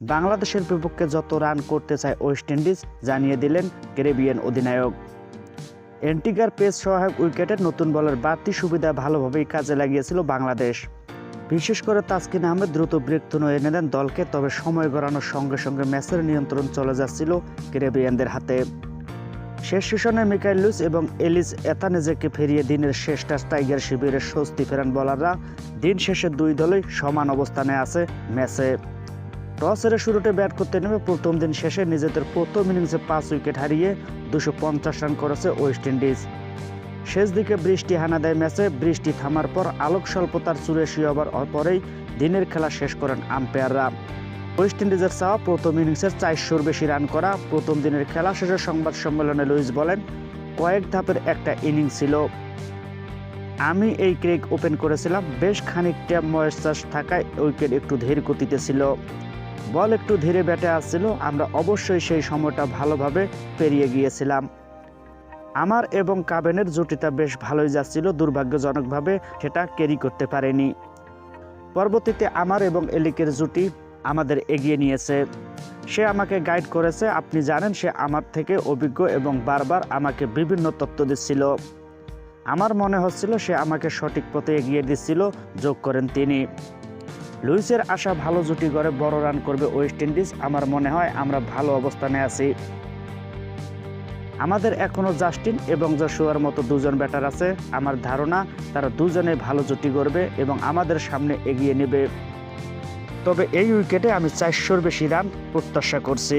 বাংলাদেশের বিপক্ষে যত রান করতে চায় ওয়েস্ট ইন্ডিজ, জানিয়ে দিলেন ক্যারিবিয়ান অধিনায়ক। এন্টিগার পেস সহায়ক উইকেটের নতুন বলের বাড়তি সুবিধা ভালোভাবেই কাজে লাগিয়েছিল বাংলাদেশ। বিশেষ করে তাসকিন আহমেদ দ্রুত ব্রেক তুলে এনে দেন দলকে, তবে সময় গড়ানোর সঙ্গে সঙ্গে ম্যাচের নিয়ন্ত্রণ চলে যাচ্ছিল ক্যারিবিয়ানদের হাতে। শেষ সেশনে মিকাইল লুইস এবং এলিস এতানেজেকে ফিরিয়ে দিনের শেষ টাচ টাইগার শিবিরের স্বস্তি ফেরান বলাররা। দিন শেষে দুই দলই সমান অবস্থানে আছে ম্যাচে। টস হেরে শুরুতে ব্যাট করতে নেমে প্রথম দিন শেষে নিজেদের প্রথম ইনিংসে পাঁচ উইকেট হারিয়ে দুশো পঞ্চাশ রান করেছে ওয়েস্ট ইন্ডিজ। শেষ দিকে বৃষ্টি হানা দেয় ম্যাচে, বৃষ্টি থামার পর আলোক স্বল্পতার চুরাশি ওভার পরেই দিনের খেলা শেষ করেন আম্পায়াররা। ওয়েস্ট ইন্ডিজের চাওয়া প্রথম ইনিংসের চারশোর বেশি রান করা, প্রথম দিনের খেলা শেষে সংবাদ সম্মেলনে লুইস বলেন, কয়েক ধাপের একটা ইনিংস ছিল। আমি এই ক্রেক ওপেন করেছিলাম, বেশ খানিকটা ময়েশ্চার থাকায় উইকেট একটু ধীর গতিতে ছিল। বল একটু ধীরে ব্যাটে আসছিল, আমরা অবশ্যই সেই সময়টা ভালোভাবে পেরিয়ে গিয়েছিলাম। আমার এবং কাবেনের জুটিটা বেশ ভালোই যাচ্ছিল, দুর্ভাগ্যজনকভাবে সেটা ক্যারি করতে পারেনি। পরবর্তীতে আমার এবং এলিকের জুটি আমাদের এগিয়ে নিয়েছে। সে আমাকে গাইড করেছে, আপনি জানেন, সে আমার থেকে অভিজ্ঞ এবং বারবার আমাকে বিভিন্ন তথ্য দিচ্ছিল। আমার মনে হচ্ছিল সে আমাকে সঠিক পথে এগিয়ে দিচ্ছিল, যোগ করেন তিনি। লুইসের আশা ভালো জুটি করে বড় রান করবে ওয়েস্ট ইন্ডিজ। আমার মনে হয় আমরা ভালো অবস্থানে আছি। আমাদের এখনও জাস্টিন এবং জশুয়ার মতো দুজন ব্যাটার আছে। আমার ধারণা তারা দুজনে ভালো জুটি করবে এবং আমাদের সামনে এগিয়ে নেবে। তবে এই উইকেটে আমি চারশোর বেশি রান প্রত্যাশা করছি।